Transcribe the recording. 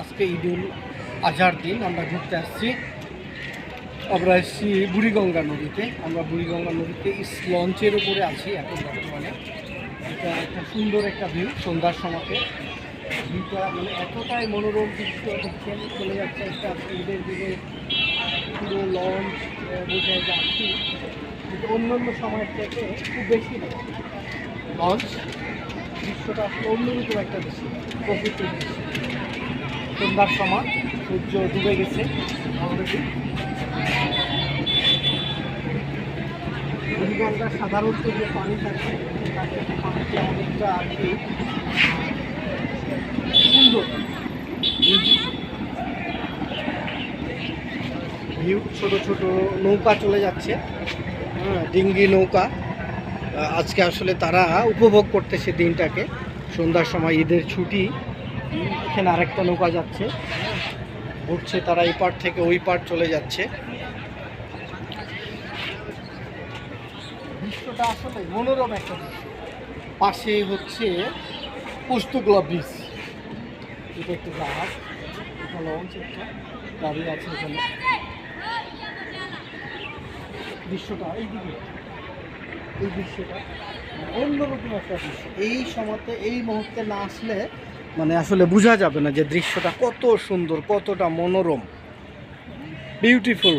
আজকে ঈদুল আজহার দিন, আমরা ঘুরতে আসছি। আমরা এসেছি বুড়িগঙ্গা নদীতে। আমরা বুড়িগঙ্গা নদীতে ইস লঞ্চের উপরে আছি এখন বর্তমানে। এটা একটা সুন্দর একটা ভিউ সন্ধ্যার সময়তে। ভিউটা মানে এতটাই মনোরম, দৃশ্য দেখছেন চলে যাচ্ছে, একটা ঈদের দিকে পুরো লঞ্চ বোঝায় যাচ্ছি। কিন্তু অন্য অন্য সময়ের থেকে খুব বেশি লঞ্চ, দৃশ্যটা আসলে অন্যরকম একটা দৃশ্য, প্রকৃতির দৃশ্য। সন্ধ্যার সময় সূর্য ডুবে গেছে সাধারণত যে পানি থাকে সুন্দর। ভিউ, ছোট ছোট নৌকা চলে যাচ্ছে। হ্যাঁ ডিঙ্গি নৌকা। আজকে আসলে তারা উপভোগ করতেছে দিনটাকে। সন্ধ্যার সময় ঈদের ছুটি। এখানে আরেকটা নৌকা যাচ্ছে। ঘুরছে তারা এই পার থেকে ওই পার চলে যাচ্ছে। আসলে মনোরম একটা পাশে হচ্ছে পোস্তগুলা ব্রিজ। এটা একটু জাহাজ। এটা লঞ্চ একটা দাঁড়িয়ে আছে এখানে। দৃশ্যটা এইদিকে। এই দৃশ্যটা অন্যরকম একটা দৃশ্য। এই সময়তে, এই মুহূর্তে না আসলে মানে আসলে বোঝা যাবে না যে দৃশ্যটা কত সুন্দর কতটা মনোরম। বিউটিফুল